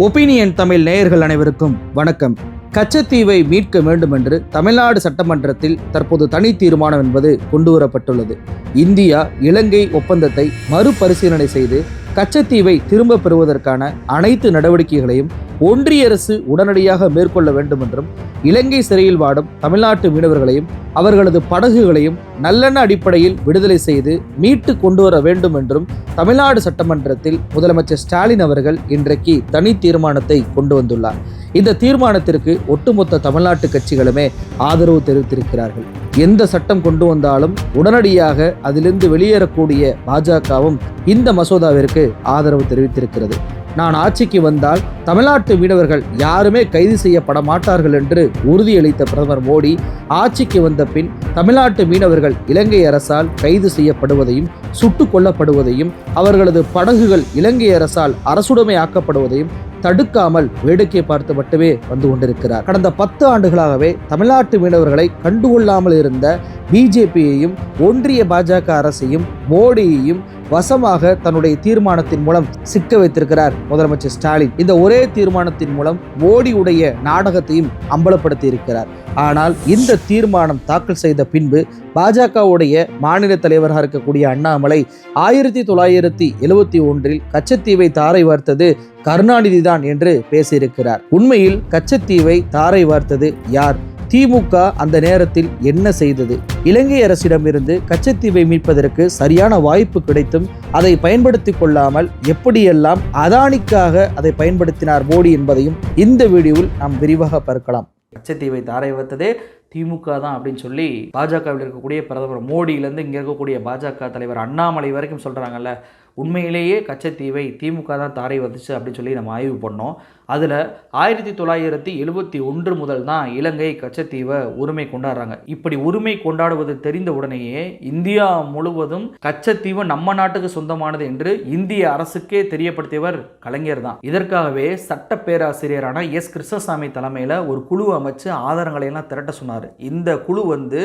Opinion Tamil நேயர்கள் அனைவருக்கும் வணக்கம். கச்சத்தீவை மீட்க வேண்டும் என்று தமிழ்நாடு சட்டமன்றத்தில் தற்போது தனி தீர்மானம் என்பது கொண்டுவரப்பட்டுள்ளது. இந்தியா இலங்கை ஒப்பந்தத்தை மறுபரிசீலனை செய்து கச்சத்தீவை திரும்ப பெறுவதற்கான அனைத்து நடவடிக்கைகளையும் ஒன்றிய அரசு உடனடியாக மேற்கொள்ள வேண்டும் என்றும் இலங்கை சிறையில் வாடும் தமிழ்நாட்டு மீனவர்களையும் அவர்களது படகுகளையும் நல்லெண்ண அடிப்படையில் விடுதலை செய்து மீட்டு கொண்டு வர வேண்டும் என்றும் தமிழ்நாடு சட்டமன்றத்தில் முதலமைச்சர் ஸ்டாலின் அவர்கள் இன்றைக்கு தனி தீர்மானத்தை கொண்டு வந்துள்ளார். இந்த தீர்மானத்திற்கு ஒட்டுமொத்த தமிழ்நாட்டு கட்சிகளுமே ஆதரவு தெரிவித்திருக்கிறார்கள். எந்த சட்டம் கொண்டு வந்தாலும் உடனடியாக அதிலிருந்து வெளியேறக்கூடிய பாஜகவும் இந்த மசோதாவிற்கு ஆதரவு தெரிவித்திருக்கிறது. நான் ஆட்சிக்கு வந்தால் தமிழ்நாட்டு மீனவர்கள் யாருமே கைது செய்யப்பட மாட்டார்கள் என்று உறுதியளித்த பிரதமர் மோடி ஆட்சிக்கு வந்த பின் தமிழ்நாட்டு மீனவர்கள் இலங்கை அரசால் கைது செய்யப்படுவதையும் சுட்டுக் கொல்லப்படுவதையும் அவர்களது படகுகள் இலங்கை அரசால் அரசுடைமை ஆக்கப்படுவதையும் தடுக்காமல் வேடிக்கை பார்த்து மட்டுமே வந்து கொண்டிருக்கிறார். கடந்த பத்து ஆண்டுகளாகவே தமிழ்நாட்டு மீனவர்களை கண்டுகொள்ளாமல் இருந்த பிஜேபியையும் ஒன்றிய பாஜக அரசையும் மோடியையும் வசமாக தன்னுடைய தீர்மானத்தின் மூலம் சிக்க வைத்திருக்கிறார் முதலமைச்சர் ஸ்டாலின். இந்த ஒரே தீர்மானத்தின் மூலம் மோடியுடைய நாடகத்தையும் அம்பலப்படுத்தி இருக்கிறார் ஆனால் இந்த தீர்மானம் தாக்கல் செய்த பின்பு பாஜகவுடைய மாநில தலைவராக இருக்கக்கூடிய அண்ணாமலை ஆயிரத்தி தொள்ளாயிரத்தி எழுவத்தி ஒன்றில் கச்சத்தீவை தாரை வார்த்தது கருணாநிதி தான் என்று பேசியிருக்கிறார். உண்மையில் கச்சத்தீவை தாரை வார்த்தது யார்? திமுக அந்த நேரத்தில் என்ன செய்தது? இலங்கை அரசிடமிருந்து கச்சத்தீவை மீட்பதற்கு சரியான வாய்ப்பு கிடைத்தும் அதை பயன்படுத்தி கொள்ளாமல் எப்படியெல்லாம் அதானிக்காக அதை பயன்படுத்தினார் மோடி என்பதையும் இந்த வீடியோவில் நாம் விரிவாக பார்க்கலாம். கச்சத்தீவை தாரை வைத்ததே திமுக தான் அப்படின்னு சொல்லி பாஜகவில் இருக்கக்கூடிய பிரதமர் மோடியிலேருந்து இங்கே இருக்கக்கூடிய பாஜக தலைவர் அண்ணாமலை வரைக்கும் சொல்கிறாங்கல்ல உண்மையிலேயே கச்சத்தீவை திமுக தான் தாரை வந்துச்சு அப்படின்னு சொல்லி நம்ம ஆய்வு பண்ணோம். அதில் ஆயிரத்தி தொள்ளாயிரத்தி எழுபத்தி ஒன்று முதல் தான் இலங்கை கச்சத்தீவை உரிமை கொண்டாடுறாங்க. இப்படி உரிமை கொண்டாடுவது தெரிந்த உடனேயே இந்தியா முழுவதும் கச்சத்தீவு நம்ம நாட்டுக்கு சொந்தமானது என்று இந்திய அரசுக்கே தெரியப்படுத்தியவர் கலைஞர் தான். இதற்காகவே சட்ட பேராசிரியரான எஸ் கிருஷ்ணசாமி தலைமையில் ஒரு குழு அமைச்சு ஆதாரங்களை எல்லாம் திரட்ட சொன்னார். இந்த குழு வந்து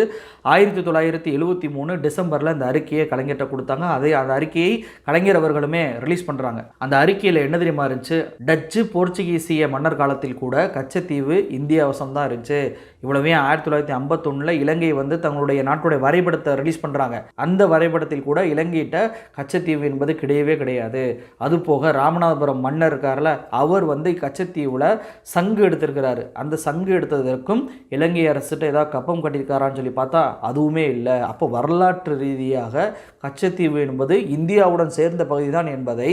ஆயிரத்தி தொள்ளாயிரத்தி எழுபத்தி மூணு டிசம்பரில் இந்த அறிக்கையை கலைஞர்கிட்ட கொடுத்தாங்க. அதே அந்த அறிக்கையை கலைஞர் அவர்களுமே ரிலீஸ் பண்ணுறாங்க அந்த அறிக்கையில் என்ன தெரியுமா இருந்துச்சு? டச்சு போர்ச்சுகீசிய மன்னர் காலத்தில் கூட கச்சத்தீவு இந்திய வசம் தான் இருந்துச்சு. இவ்வளவே ஆயிரத்தி தொள்ளாயிரத்தி ஐம்பத்தொன்னில் இலங்கை வந்து தங்களுடைய நாட்டுடைய வரைபடத்தை ரிலீஸ் பண்ணுறாங்க அந்த வரைபடத்தில் கூட இலங்கையிட்ட கச்சத்தீவு என்பது கிடையவே கிடையாது. அது போக ராமநாதபுரம் மன்னர் இருக்கார்ல அவர் வந்து கச்சத்தீவில் சங்கு எடுத்திருக்கிறாரு. அந்த சங்கு எடுத்ததற்கும் இலங்கை அரசுகிட்ட ஏதாவது கப்பம் கட்டியிருக்காரான்னு சொல்லி பார்த்தா அதுவுமே இல்லை. அப்போ வரலாற்று ரீதியாக கச்சத்தீவு என்பது இந்தியாவுடன் சேர்ந்து பகுதி தான் என்பதை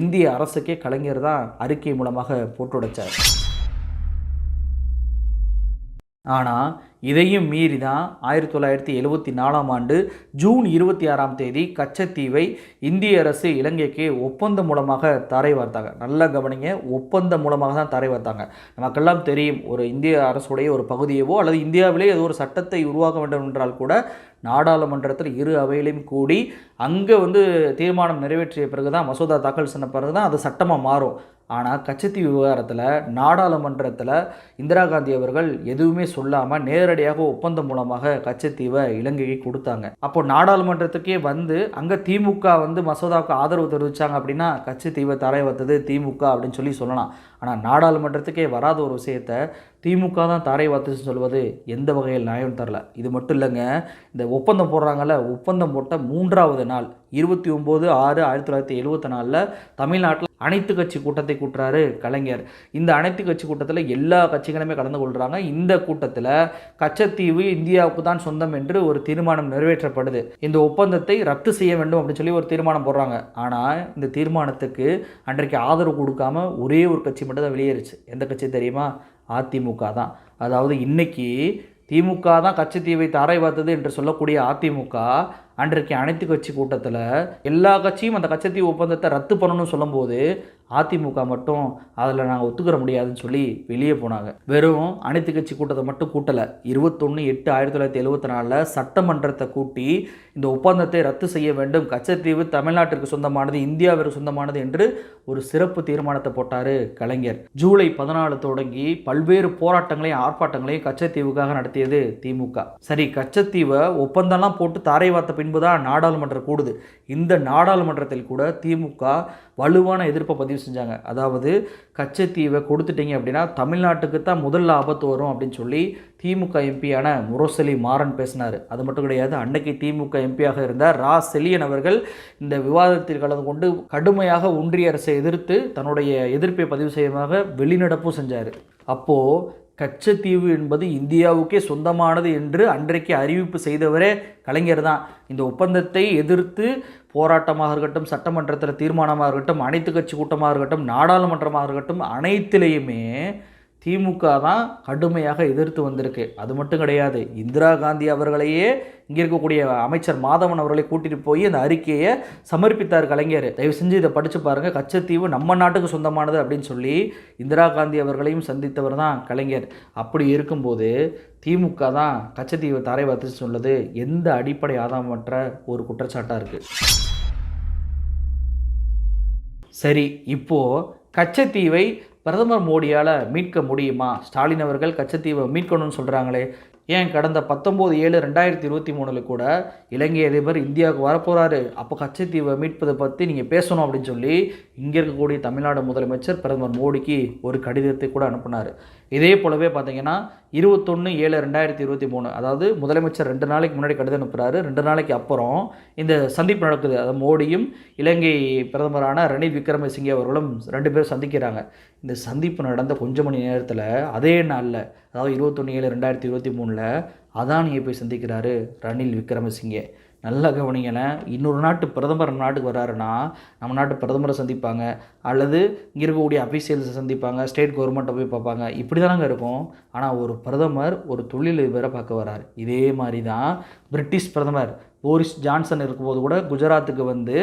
இந்திய அரசுக்கே கலைஞர் தான் அறிக்கை மூலமாக போட்டுடைச்சார். ஆனால் இதையும் மீறி தான் ஆயிரத்தி தொள்ளாயிரத்தி எழுவத்தி நாலாம் ஆண்டு ஜூன் இருபத்தி ஆறாம் தேதி கச்சத்தீவை இந்திய அரசு இலங்கைக்கு ஒப்பந்தம் மூலமாக தரை வார்த்தாங்க. நல்லா கவனிங்க ஒப்பந்தம் மூலமாக தான் தரை வார்த்தாங்க. நமக்கெல்லாம் தெரியும் ஒரு இந்திய அரசுடைய ஒரு பகுதியவோ அல்லது இந்தியாவிலே ஏதோ ஒரு சட்டத்தை உருவாக்க வேண்டும் என்றால் கூட நாடாளுமன்றத்தில் இரு அவையிலையும் கூடி அங்கே வந்து தீர்மானம் நிறைவேற்றிய பிறகு தான் மசோதா தாக்கல் சொன்ன பிறகு தான் அது சட்டமாக மாறும். ஆனால் கச்சத்தீவு விவகாரத்தில் நாடாளுமன்றத்தில் இந்திரா காந்தி அவர்கள் எதுவுமே சொல்லாமல் நேரடியாக ஒப்பந்தம் மூலமாக கச்சத்தீவை இலங்கைக்கு கொடுத்தாங்க. அப்போ நாடாளுமன்றத்துக்கே வந்து அங்கே திமுக வந்து மசோதாவுக்கு ஆதரவு தெரிவித்தாங்க அப்படின்னா கச்சத்தீவை தரை வைத்தது திமுக அப்படின்னு சொல்லி சொல்லலாம். ஆனால் நாடாளுமன்றத்துக்கே வராத ஒரு விஷயத்தை திமுக தான் தாரை வாத்துன்னு சொல்வது எந்த வகையில் நியாயம் தரல இது மட்டும் இல்லைங்க இந்த ஒப்பந்தம் போடுறாங்கல்ல ஒப்பந்தம் போட்ட மூன்றாவது நாள் இருபத்தி ஒம்பது ஆறு ஆயிரத்தி தொள்ளாயிரத்தி எழுபத்தி நாலில் தமிழ்நாட்டில் அனைத்து கட்சி கூட்டத்தை கூட்டுறாரு கலைஞர். இந்த அனைத்து கட்சி கூட்டத்தில் எல்லா கட்சிகளுமே கலந்து கொள்கிறாங்க இந்த கூட்டத்தில் கச்சத்தீவு இந்தியாவுக்கு தான் சொந்தம் என்று ஒரு தீர்மானம் நிறைவேற்றப்படுது. இந்த ஒப்பந்தத்தை ரத்து செய்ய வேண்டும் அப்படின்னு சொல்லி ஒரு தீர்மானம் போடுறாங்க. ஆனால் இந்த தீர்மானத்துக்கு அன்றைக்கு ஆதரவு கொடுக்காம ஒரே ஒரு கட்சி மட்டும் தான் வெளியேறுச்சு. எந்த கட்சி தெரியுமா? அதிமுக தான். அதாவது இன்னைக்கு திமுக தான் கச்சத்தீவை தாரை பார்த்தது என்று சொல்லக்கூடிய அதிமுக அன்றைக்கு அனைத்து கட்சி கூட்டத்தில் எல்லா கட்சியும் அந்த கச்சத்தீவு ஒப்பந்தத்தை ரத்து பண்ணணும்னு சொல்லும்போது அதிமுக மட்டும் அதில் நாங்கள் ஒத்துக்கிற முடியாதுன்னு சொல்லி வெளியே போனாங்க. வெறும் அனைத்து கட்சி கூட்டத்தை மட்டும் கூட்டலை. இருபத்தொன்று எட்டு ஆயிரத்தி தொள்ளாயிரத்தி எழுபத்தி நாலில் சட்டமன்றத்தை கூட்டி இந்த ஒப்பந்தத்தை ரத்து செய்ய வேண்டும். கச்சத்தீவு தமிழ்நாட்டிற்கு சொந்தமானது இந்தியாவிற்கு சொந்தமானது என்று ஒரு சிறப்பு தீர்மானத்தை போட்டார் கலைஞர். ஜூலை பதினாலு தொடங்கி பல்வேறு போராட்டங்களையும் ஆர்ப்பாட்டங்களையும் கச்சத்தீவுக்காக நடத்தியது திமுக. சரி கச்சத்தீவை ஒப்பந்தம்லாம் போட்டு தாரை வார்த்தை பின் பின்பு தான் நாடாளுமன்றம் கூடுது. இந்த நாடாளுமன்றத்தில் கூட திமுக வலுவான எதிர்ப்பை பதிவு செஞ்சாங்க. அதாவது கச்சத்தீவை கொடுத்துட்டீங்க அப்படின்னா தமிழ்நாட்டுக்கு தான் முதல்ல ஆபத்து வரும் அப்படின்னு சொல்லி திமுக எம்பியான முரசலி மாறன் பேசினார். அது மட்டும் கிடையாது அன்னைக்கு திமுக எம்பியாக இருந்த ரா. செலியன் அவர்கள் இந்த விவாதத்தில் கலந்து கொண்டு கடுமையாக ஒன்றிய அரசை எதிர்த்து தன்னுடைய எதிர்ப்பை பதிவு செய்யமாக வெளிநடப்பும் செஞ்சார். அப்போது கச்சத்தீவு என்பது இந்தியாவுக்கே சொந்தமானது என்று அன்றைக்கு அறிவிப்பு செய்தவரே கலைஞர் தான். இந்த ஒப்பந்தத்தை எதிர்த்து போராட்டமாக இருக்கட்டும் சட்டமன்றத்தில் தீர்மானமாக இருக்கட்டும் அனைத்து கட்சி கூட்டமாக இருக்கட்டும் நாடாளுமன்றமாக இருக்கட்டும் அனைத்திலையுமே திமுக தான் கடுமையாக எதிர்த்து வந்திருக்கு. அது மட்டும் கிடையாது இந்திரா காந்தி அவர்களையே இங்கே இருக்கக்கூடிய அமைச்சர் மாதவன் அவர்களை கூட்டிகிட்டு போய் அந்த அறிக்கையை சமர்ப்பித்தார் கலைஞர். தயவு செஞ்சு இதை படித்து பாருங்கள் கச்சத்தீவு நம்ம நாட்டுக்கு சொந்தமானது அப்படின்னு சொல்லி இந்திரா காந்தி அவர்களையும் சந்தித்தவர் தான் கலைஞர். அப்படி இருக்கும்போது திமுக தான் கச்சத்தீவு தரை வத்து சொன்னது எந்த அடிப்படை ஆதாரமற்ற ஒரு குற்றச்சாட்டாக இருக்குது சரி இப்போது கச்சத்தீவை பிரதமர் மோடியால் மீட்க முடியுமா? ஸ்டாலின் அவர்கள் கச்சத்தீவை மீட்கணும்னு சொல்கிறாங்களே ஏன் கடந்த பத்தொம்போது ஏழு ரெண்டாயிரத்தி இருபத்தி மூணில் கூட இலங்கை அதிபர் இந்தியாவுக்கு வரப்போகிறாரு அப்போ கச்சத்தீவை மீட்பதை பற்றி நீங்கள் பேசணும் அப்படின்னு சொல்லி இங்கே இருக்கக்கூடிய தமிழ்நாடு முதலமைச்சர் பிரதமர் மோடிக்கு ஒரு கடிதத்தை கூட அனுப்புனார். இதே போலவே பார்த்தீங்கன்னா இருபத்தொன்று ஏழு ரெண்டாயிரத்தி இருபத்தி மூணு. அதாவது முதலமைச்சர் ரெண்டு நாளைக்கு முன்னாடி கடிதம் அனுப்புகிறாரு ரெண்டு நாளைக்கு அப்புறம் இந்த சந்திப்பு நடக்குது. அது மோடியும் இலங்கை பிரதமரான ரணில் விக்ரமசிங்கே அவர்களும் ரெண்டு பேரும் சந்திக்கிறாங்க. இந்த சந்திப்பு நடந்த கொஞ்ச மணி நேரத்தில் அதே நாளில் அதாவது இருபத்தொன்று ஏழு ரெண்டாயிரத்தி இருபத்தி மூணில் அதானியை போய் சந்திக்கிறாரு ரணில் விக்ரமசிங்கே. நல்லா கவனிங்களேன் இன்னொரு நாட்டு பிரதமர் நம்ம நாட்டுக்கு வராருன்னா நம்ம நாட்டு பிரதமரை சந்திப்பாங்க. அல்லது இங்கே இருக்கக்கூடிய அஃபீஷியல்ஸை சந்திப்பாங்க ஸ்டேட் கவர்மெண்ட்டை போய் பார்ப்பாங்க. இப்படி தானங்க இருக்கும். ஆனால் ஒரு பிரதமர் ஒரு தொழிலதிபரை பார்க்க வராரு. இதே மாதிரி தான் பிரிட்டிஷ் பிரதமர் போரிஸ் ஜான்சன் இருக்கும்போது கூட குஜராத்துக்கு வந்து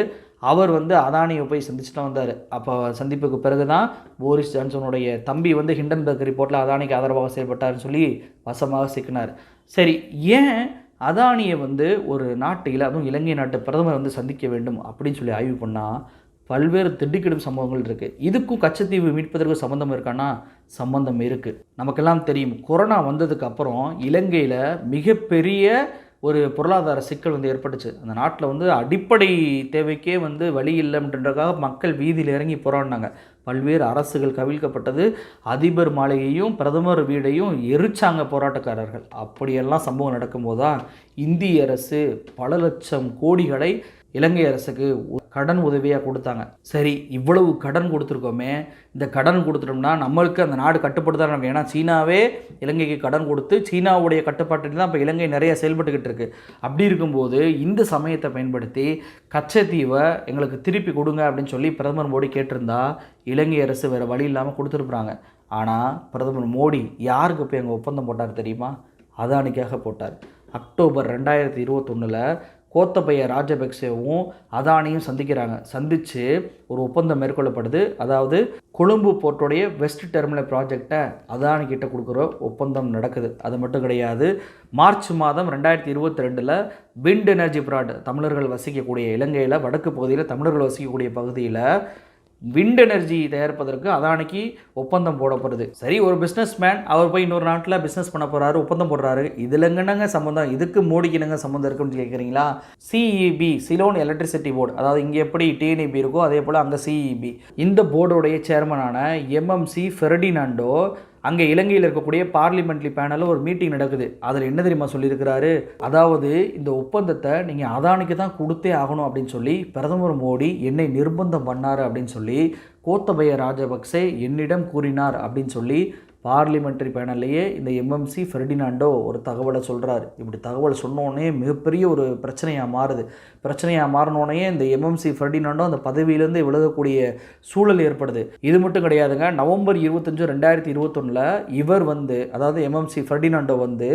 அவர் வந்து அதானியை போய் சந்திச்சுட்டு வந்தார். அப்போ சந்திப்புக்கு பிறகு தான் போரிஸ் ஜான்சனுடைய தம்பி வந்து ஹிண்டன்பர்க் ரிப்போர்ட்டில் அதானிக்கு ஆதரவாக செயல்பட்டார்னு சொல்லி வசமாக சிக்கினார். சரி ஏன் அதானியை வந்து ஒரு நாட்டில் அதுவும் இலங்கை நாட்டு பிரதமர் வந்து சந்திக்க வேண்டும் அப்படின்னு சொல்லி ஆய்வு பண்ணால் பல்வேறு திடுக்கிடும் சம்பவங்கள் இருக்குது இதுக்கும் கச்சத்தீவு மீட்பதற்கு சம்மந்தம் இருக்கான்னா சம்பந்தம் இருக்குது நமக்கெல்லாம் தெரியும். கொரோனா வந்ததுக்கு அப்புறம் இலங்கையில் மிகப்பெரிய ஒரு பொருளாதார சிக்கல் வந்து ஏற்பட்டுச்சு. அந்த நாட்டில் வந்து அடிப்படை தேவைக்கே வந்து வழி இல்லைன்றதுக்காக மக்கள் வீதியில் இறங்கி போராடினாங்க. பல்வேறு அரசுகள் கவிழ்க்கப்பட்டது. அதிபர் மாளிகையும் பிரதமர் வீடையும் எரிச்சாங்க போராட்டக்காரர்கள். அப்படியெல்லாம் சம்பவம் நடக்கும்போது தான் இந்திய அரசு பல லட்சம் கோடிகளை இலங்கை அரசுக்கு கடன் உதவியாக கொடுத்தாங்க. சரி இவ்வளவு கடன் கொடுத்துருக்கோமே இந்த கடன் கொடுத்துட்டோம்னா நம்மளுக்கு அந்த நாடு கட்டுப்படுத்த நம்ம ஏன்னா சீனாவே இலங்கைக்கு கடன் கொடுத்து சீனாவுடைய கட்டுப்பாட்டில் தான் இப்போ இலங்கை நிறைய செயல்பட்டுக்கிட்டு இருக்குது அப்படி இருக்கும்போது இந்த சமயத்தை பயன்படுத்தி கச்சத்தீவை எங்களுக்கு திருப்பி கொடுங்க அப்படின்னு சொல்லி பிரதமர் மோடி கேட்டிருந்தா இலங்கை அரசு வேறு வழி இல்லாமல் கொடுத்துருக்குறாங்க ஆனால் பிரதமர் மோடி யாருக்கு போய் எங்கள் ஒப்பந்தம் போட்டார் தெரியுமா? அதானிக்காக போட்டார். அக்டோபர் ரெண்டாயிரத்தி இருபத்தொன்னில் கோத்தபய ராஜபக்சேவும் அதானியும் சந்திக்கிறாங்க. சந்தித்து ஒரு ஒப்பந்தம் மேற்கொள்ளப்படுது. அதாவது கொழும்பு போர்ட்டுடைய வெஸ்ட் டெர்மினல் ப்ராஜெக்டை அதானி கிட்ட கொடுக்குற ஒப்பந்தம் நடக்குது. அது மட்டும் கிடையாது மார்ச் மாதம் ரெண்டாயிரத்தி இருபத்தி ரெண்டில் விண்ட் எனர்ஜி ப்ராட் தமிழர்கள் வசிக்கக்கூடிய இலங்கையில் வடக்கு பகுதியில் தமிழர்கள் வசிக்கக்கூடிய பகுதியில் விண்ட் எனர்ஜி தயாரிப்பதற்கு அதானிக்கு ஒப்பந்தம் போடப்படுது. சரி ஒரு பிஸ்னஸ் மேன் அவர் போய் இன்னொரு நாட்டில் பிஸ்னஸ் பண்ண போகிறாரு ஒப்பந்தம் போடுறாரு. இதில் என்னங்க சம்மந்தம் இதுக்கு மோடிக்கு என்னங்க சம்மந்தம் இருக்குன்னு கேட்குறீங்களா சிஇபி சிலோன் எலக்ட்ரிசிட்டி போர்டு அதாவது இங்கே எப்படி டிஎன்இபி இருக்கோ அதே போல் அங்கே சிஇபி இந்த போர்டுடைய சேர்மனான எம்எம்சி ஃபெர்டினாண்டோ அங்கே இலங்கையில் இருக்கக்கூடிய பார்லிமெண்ட்லி பேனலில் ஒரு மீட்டிங் நடக்குது. அதில் என்ன தெரியுமா சொல்லியிருக்கிறாரு? அதாவது இந்த ஒப்பந்தத்தை நீங்கள் அதானிக்கு தான் கொடுத்தே ஆகணும் அப்படின்னு சொல்லி பிரதமர் மோடி என்னை நிர்பந்தம் பண்ணார் அப்படின்னு சொல்லி கோத்தபய ராஜபக்சே என்னிடம் கூறினார் அப்படின்னு சொல்லி பார்லிமெண்ட்ரி பேனல்லையே இந்த எம்எம்சி ஃபெர்டினாண்டோ ஒரு தகவலை சொல்கிறார் இப்படி தகவல் சொன்னோடனே மிகப்பெரிய ஒரு பிரச்சனையாக மாறுது. பிரச்சனையாக மாறினோடனே இந்த எம்எம்சி ஃபெர்டினாண்டோ அந்த பதவியிலேருந்து விலகக்கூடிய சூழல் ஏற்படுது. இது மட்டும் கிடையாதுங்க நவம்பர் இருபத்தஞ்சு ரெண்டாயிரத்தி இருபத்தொன்னில் இவர் வந்து அதாவது எம்எம்சி ஃபெர்டினாண்டோ வந்து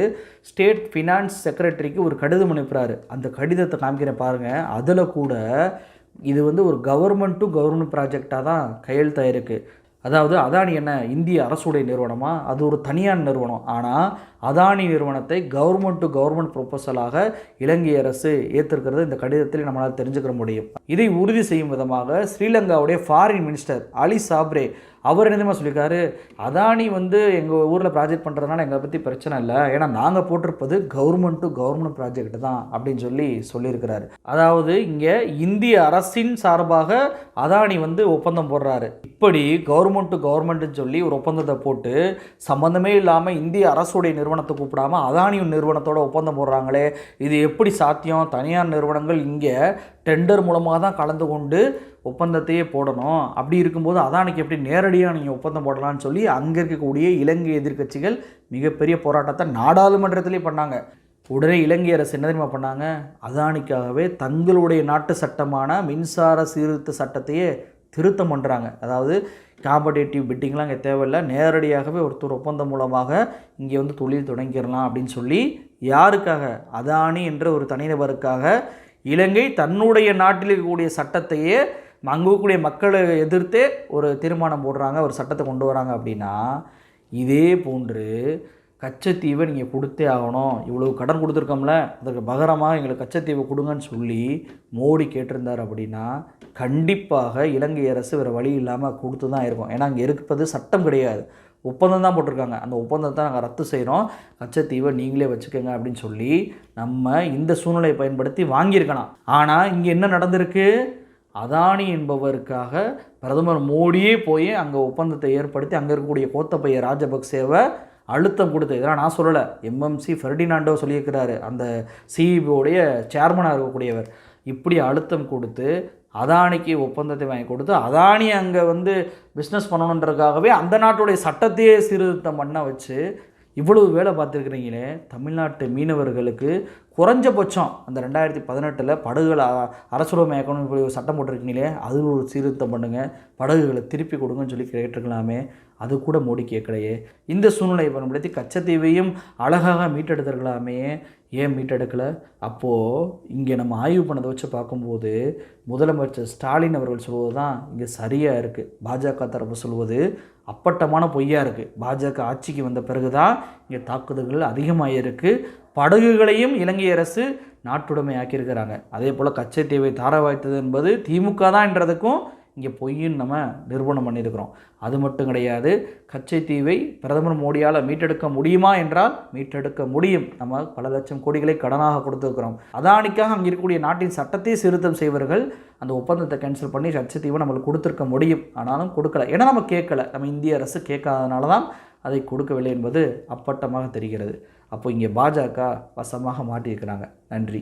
ஸ்டேட் ஃபினான்ஸ் செக்ரட்டரிக்கு ஒரு கடிதம் அனுப்புகிறாரு அந்த கடிதத்தை காமிக்கிறேன் பாருங்கள் அதில் கூட இது வந்து ஒரு கவர்மெண்ட் டு கவர்மெண்ட் ப்ராஜெக்டாக தான் கையெழுத்தாயிருக்கு அதாவது அதானி என்ன இந்திய அரசுடைய நிறுவனமா? அது ஒரு தனியார் நிறுவனம். ஆனால் அதானி நிறுவனத்தை கவர்மெண்ட் டு கவர்மெண்ட் ப்ரொப்போசலாக இலங்கை அரசு ஏற்றிருக்கிறது இந்த கடிதத்தில் நம்மளால் தெரிஞ்சுக்க முடியும். இதை உறுதி செய்யும் விதமாக ஸ்ரீலங்காவுடைய ஃபாரின் மினிஸ்டர் அலி சாப்ரே அவர் என்னதுமா சொல்லியிருக்காரு? அதானி வந்து எங்கள் ஊரில் ப்ராஜெக்ட் பண்ணுறதுனால எங்களை பற்றி பிரச்சனை இல்லை. ஏன்னா நாங்கள் போட்டிருப்பது கவர்மெண்ட் டு கவர்மெண்ட் ப்ராஜெக்ட் தான் அப்படின்னு சொல்லி சொல்லியிருக்கிறாரு. அதாவது இங்கே இந்திய அரசின் சார்பாக அதானி வந்து ஒப்பந்தம் போடுறாரு. இப்படி கவர்மெண்ட் டு கவர்மெண்ட்னு சொல்லி ஒரு ஒப்பந்தத்தை போட்டு சம்மந்தமே இல்லாமல் இந்திய அரசுடைய நிறுவனத்தை கூப்பிடாம அதானி நிறுவனத்தோட ஒப்பந்தம் போடுறாங்களே. இது எப்படி சாத்தியம்? தனியார் நிறுவனங்கள் இங்கே டெண்டர் மூலமாக தான் கலந்து கொண்டு ஒப்பந்தத்தையே போடணும். அப்படி இருக்கும்போது அதானிக்கு எப்படி நேரடியாக நீங்கள் ஒப்பந்தம் போடலாம்னு சொல்லி அங்கே இருக்கக்கூடிய இலங்கை எதிர்க்கட்சிகள் மிகப்பெரிய போராட்டத்தை நாடாளுமன்றத்திலே பண்ணாங்க. உடனே இலங்கை அரசு என்ன தெரியுமா பண்ணாங்க? அதானிக்காகவே தங்களுடைய நாட்டு சட்டமான மின்சார சீர்திருத்த சட்டத்தையே திருத்தம் பண்ணுறாங்க அதாவது காம்படேட்டிவ் பிட்டிங்லாம் இங்கே தேவையில்லை. நேரடியாகவே ஒருத்தர் ஒப்பந்தம் மூலமாக இங்கே வந்து தொழில் தொடங்கிடலாம் அப்படின்னு சொல்லி யாருக்காக? அதானி என்ற ஒரு தனிநபருக்காக இலங்கை தன்னுடைய நாட்டில் இருக்கக்கூடிய சட்டத்தையே அங்கே மக்களை எதிர்த்தே ஒரு தீர்மானம் போடுறாங்க ஒரு சட்டத்தை கொண்டு வராங்க அப்படின்னா இதே போன்று கச்சத்தீவை நீங்கள் கொடுத்தே ஆகணும். இவ்வளவு கடன் கொடுத்துருக்கோம்ல அதுக்கு பகரமாக எங்களுக்கு கச்சத்தீவை கொடுங்கன்னு சொல்லி மோடி கேட்டிருந்தார் அப்படின்னா கண்டிப்பாக இலங்கை அரசு வேறு வழி இல்லாமல் கொடுத்து தான் இருக்கும். ஏன்னா அங்கே இருப்பது சட்டம் கிடையாது. ஒப்பந்தம் தான் போட்டிருக்காங்க. அந்த ஒப்பந்தத்தை நாங்கள் ரத்து செய்கிறோம் கச்சத்தீவை நீங்களே வச்சுக்கோங்க அப்படின்னு சொல்லி நம்ம இந்த சூழ்நிலையை பயன்படுத்தி வாங்கியிருக்கலாம். ஆனால் இங்கே என்ன நடந்திருக்கு? அதானி என்பவருக்காக பிரதமர் மோடியே போய் அங்கே ஒப்பந்தத்தை ஏற்படுத்தி அங்கே இருக்கக்கூடிய கோத்தப்பைய ராஜபக்சேவை அழுத்தம் கொடுத்து இதெல்லாம் நான் சொல்லலை. எம்எம்சி ஃபெர்டினாண்டோ சொல்லியிருக்கிறாரு. அந்த சிஇபியோடைய சேர்மனாக இருக்கக்கூடியவர். இப்படி அழுத்தம் கொடுத்து அதானிக்கு ஒப்பந்தத்தை வாங்கி கொடுத்து அதானி அங்கே வந்து பிஸ்னஸ் பண்ணணுன்றதுக்காகவே அந்த நாட்டுடைய சட்டத்தையே சீர்திருத்தம் பண்ண வச்சு இவ்வளவு வேலை பார்த்துருக்குறீங்களே தமிழ்நாட்டு மீனவர்களுக்கு குறைஞ்சபட்சம் அந்த ரெண்டாயிரத்தி பதினெட்டில் படகுகளை அ- அரசுடைமையாக்கணும்னு இப்படி ஒரு சட்டம் போட்டிருக்கீங்களே அது ஒரு சீர்திருத்தம் பண்ணுங்கள் படகுகளை திருப்பி கொடுங்கன்னு சொல்லி கேட்டிருக்கலாமே அது கூட மோடி கேட்கலையே. இந்த சூழ்நிலையை பயன்படுத்தி கச்சத்தீவையும் அழகாக மீட்டெடுத்திருக்கலாமே ஏன் மீட்டெடுக்கலை அப்போது இங்கே நம்ம ஆய்வு பண்ணதை வச்சு பார்க்கும்போது முதலமைச்சர் ஸ்டாலின் அவர்கள் சொல்வது தான் இங்கே சரியாக இருக்குது பாஜக தரப்பு சொல்வது அப்பட்டமான பொய்யாக இருக்குது பாஜக ஆட்சிக்கு வந்த பிறகு தான் இங்கே தாக்குதல்கள் அதிகமாக இருக்குது படகுகளையும் இலங்கை அரசு நாட்டுடைமை ஆக்கியிருக்கிறாங்க. அதே போல் கச்சை தேவை தாரவாய்த்தது என்பது திமுக தான் என்றதுக்கும் இங்கே பொய்ன்னு நம்ம நிரூபணம் பண்ணியிருக்கிறோம். அது மட்டும் கிடையாது கச்சைத்தீவை பிரதமர் மோடியால் மீட்டெடுக்க முடியுமா என்றால் மீட்டெடுக்க முடியும். நம்ம பல லட்சம் கோடிகளை கடனாக கொடுத்துருக்கிறோம். அதானிக்காக அங்கே இருக்கக்கூடிய நாட்டின் சட்டத்தை சீர்திருத்தம் செய்வர்கள் அந்த ஒப்பந்தத்தை கேன்சல் பண்ணி கச்சைத்தீவை நம்மளுக்கு கொடுத்துருக்க முடியும். ஆனாலும் கொடுக்கல. ஏன்னா நம்ம கேட்கல. நம்ம இந்திய அரசு கேட்காதனால தான் அதை கொடுக்கவில்லை என்பது அப்பட்டமாக தெரிகிறது. அப்போ இங்கே பாஜக வசமாக மாட்டியிருக்கிறாங்க. நன்றி.